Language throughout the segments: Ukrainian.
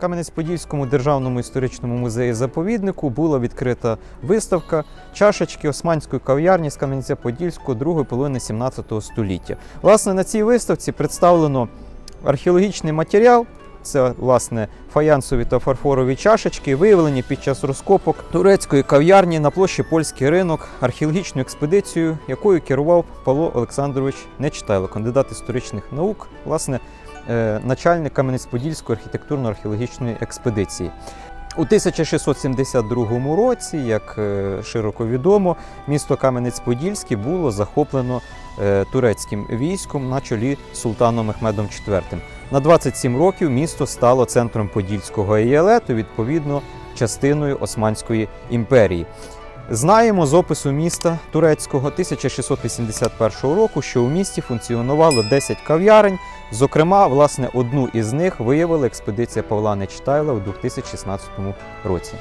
Кам'янець-Подільському державному історичному музеї заповіднику була відкрита виставка чашечки османської кав'ярні з Кам'янця-Подільського другої половини 17 століття. Власне, на цій виставці представлено археологічний матеріал. Це власне фаянсові та фарфорові чашечки, виявлені під час розкопок турецької кав'ярні на площі Польський ринок, археологічну експедицію, якою керував Павло Олександрович Нечитайло, кандидат історичних наук, власне, начальник Кам'янець-Подільської архітектурно-археологічної експедиції. У 1672 році, як е, широко відомо, місто Кам'янець-Подільський було захоплено е, турецьким військом на чолі султаном Мехмедом IV. На 27 років місто стало центром Подільського ієлету, відповідно, частиною Османської імперії. Знаємо з опису міста турецького 1681 року, що у місті функціонувало 10 кав'ярень. Зокрема, власне, одну із них виявила експедиція Павла Нечитайла у 2016 році.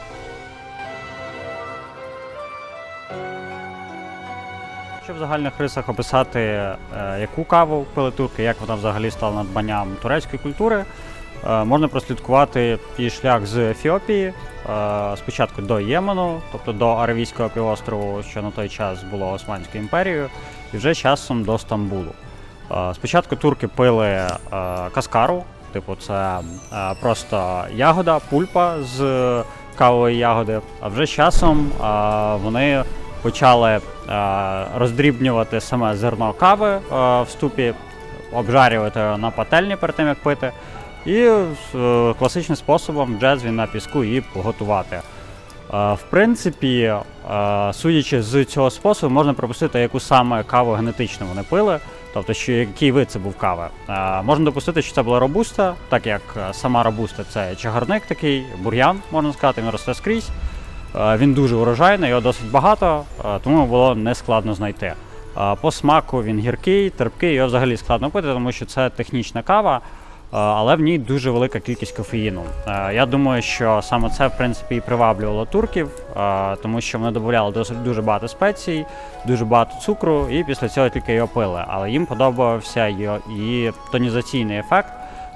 Якщо в загальних рисах описати, е, яку каву пили турки, як вона взагалі стала надбанням турецької культури, можна прослідкувати її шлях з Ефіопії, е, спочатку до Ємену, тобто до Аравійського півострову, що на той час було Османською імперією, і вже часом до Стамбулу. Е, Спочатку турки пили е, каскару, типу це е, просто ягода, пульпа з кавової ягоди, а вже часом е, вони почали е, роздрібнювати саме зерно кави е, в ступі, обжарювати на пательні перед тим, як пити. І е, класичним способом джезві на піску її готувати. Е, В принципі, е, судячи з цього способу, можна пропустити, яку саме каву генетично вони пили, тобто, що який вид це був кави. Можна допустити, що це була робуста, так як сама робуста це чагарник такий, бур'ян, можна сказати, він росте скрізь. Він дуже урожайний, його досить багато, тому було нескладно знайти. По смаку він гіркий, терпкий, його взагалі складно пити, тому що це технічна кава, але в ній дуже велика кількість кофеїну. Е, Я думаю, що саме це в принципі і приваблювало турків, е, тому що вони додавали досить дуже багато спецій, дуже багато цукру, і після цього тільки його пили. Але їм подобався її тонізаційний ефект.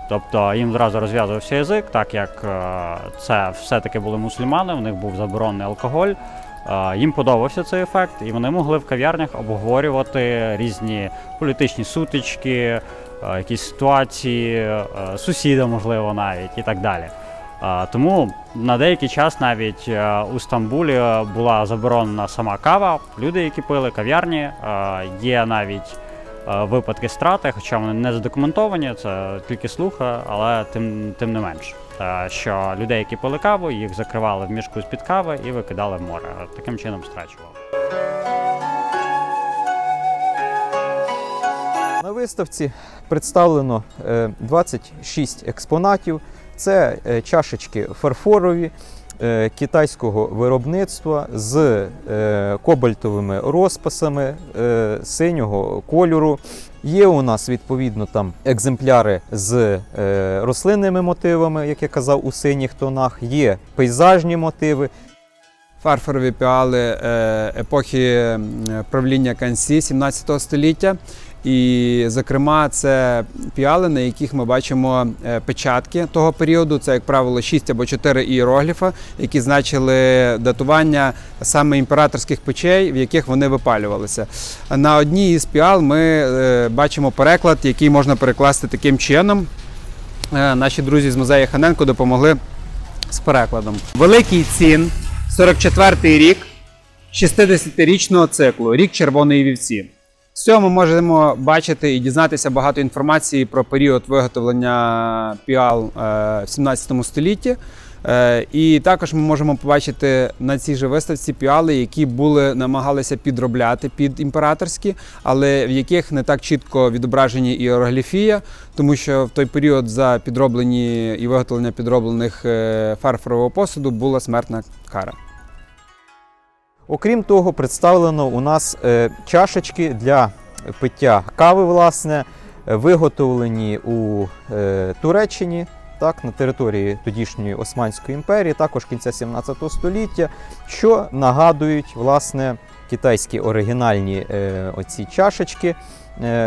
Тобто їм зразу розв'язувався язик, так як е, це все-таки були мусульмани, у них був заборонений алкоголь. Е, Їм подобався цей ефект, і вони могли в кав'ярнях обговорювати різні політичні сутички, е, якісь ситуації, е, сусіда, можливо, навіть і так далі. Е, Тому на деякий час навіть е, у Стамбулі була заборонена сама кава. Люди, які пили кав'ярні, е, є навіть е, випадки страти, хоча вони не задокументовані, це тільки слухи, але тим, тим не менш. Е, Що людей, які пили каву, їх закривали в мішку з-під кави і викидали в море. Таким чином страчували. Виставці представлено е, 26 експонатів. Це е, чашечки фарфорові е, китайського виробництва з е, кобальтовими розписами е, синього кольору. Є у нас відповідно там екземпляри з е, рослинними мотивами, як я казав, у синіх тонах. Є пейзажні мотиви, фарфорові піали е, епохи правління Кансі 17 століття. І, зокрема, це піали, на яких ми бачимо е, печатки того періоду. Це, як правило, 6 або 4 іерогліфа, які значили датування саме імператорських печей, в яких вони випалювалися. На одній із піал ми е, бачимо переклад, який можна перекласти таким чином. Е, Наші друзі з музею Ханенко допомогли з перекладом. Великий цін, 44-й рік 60-річного циклу, рік червоної вівці. З цього ми можемо бачити і дізнатися багато інформації про період виготовлення піал е, в 17 столітті. Е, І також ми можемо побачити на цій же виставці піали, які були намагалися підробляти під імператорські, але в яких не так чітко відображені іерогліфія, тому що в той період за підроблені і виготовлення підроблених е, фарфорового посуду була смертна кара. Окрім того, представлено у нас е, чашечки для пиття кави, власне, е, виготовлені у е, Туреччині, так, на території тодішньої Османської імперії, також кінця 17 століття, що нагадують власне китайські оригінальні оці чашечки.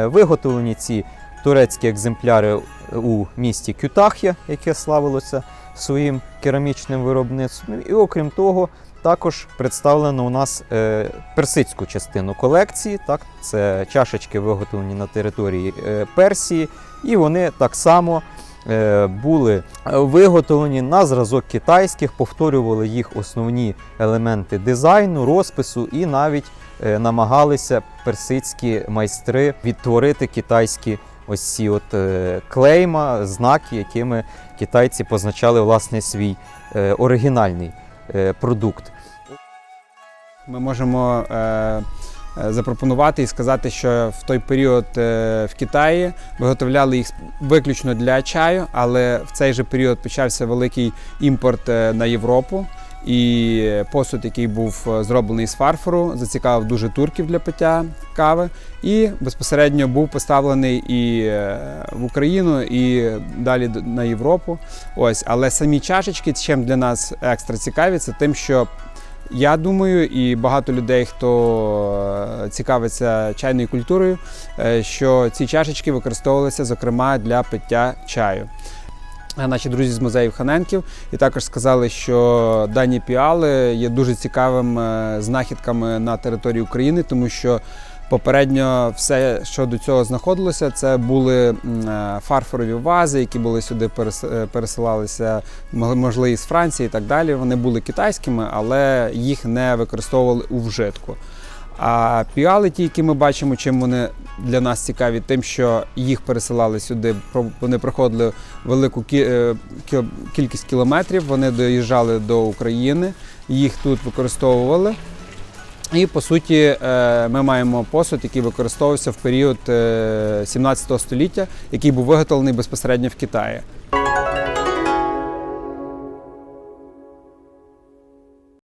Виготовлені ці турецькі екземпляри у місті Кютахія, яке славилося своїм керамічним виробництвом. І окрім того, також представлено у нас е, персидську частину колекції. Так, це чашечки виготовлені на території е, Персії, і вони так само е, були виготовлені на зразок китайських, повторювали їх основні елементи дизайну, розпису і навіть намагалися персидські майстри відтворити китайські ось ці от е, клейма, знаки, якими китайці позначали власне свій е, оригінальний е, продукт. Ми можемо запропонувати і сказати, що в той період в Китаї виготовляли їх виключно для чаю, але в цей же період почався великий імпорт на Європу. І посуд, який був е, зроблений з фарфору, зацікавив дуже турків для пиття кави, і безпосередньо був поставлений і е, в Україну, і далі на Європу. Ось, але самі чашечки, чим для нас екстра цікаві, це тим, що я думаю, і багато людей, хто е, цікавиться чайною культурою, що ці чашечки використовувалися, зокрема, для пиття чаю. Е, Наші друзі з музеїв Ханенків і також сказали, що дані піали є дуже цікавими знахідками на території України, тому що попередньо все, що до цього знаходилося, це були е, фарфорові вази, які були сюди перес- е, пересилалися, мо- можливо, з Франції і так далі. Вони були китайськими, але їх не використовували у вжитку. А піали, ті, які ми бачимо, чим вони для нас цікаві, тим, що їх пересилали сюди, вони проходили велику е, кількість кілометрів, вони доїжджали до України, їх тут використовували. І по суті, е, ми маємо посуд, який використовувався в період е, 17 століття, який був виготовлений безпосередньо в Китаї.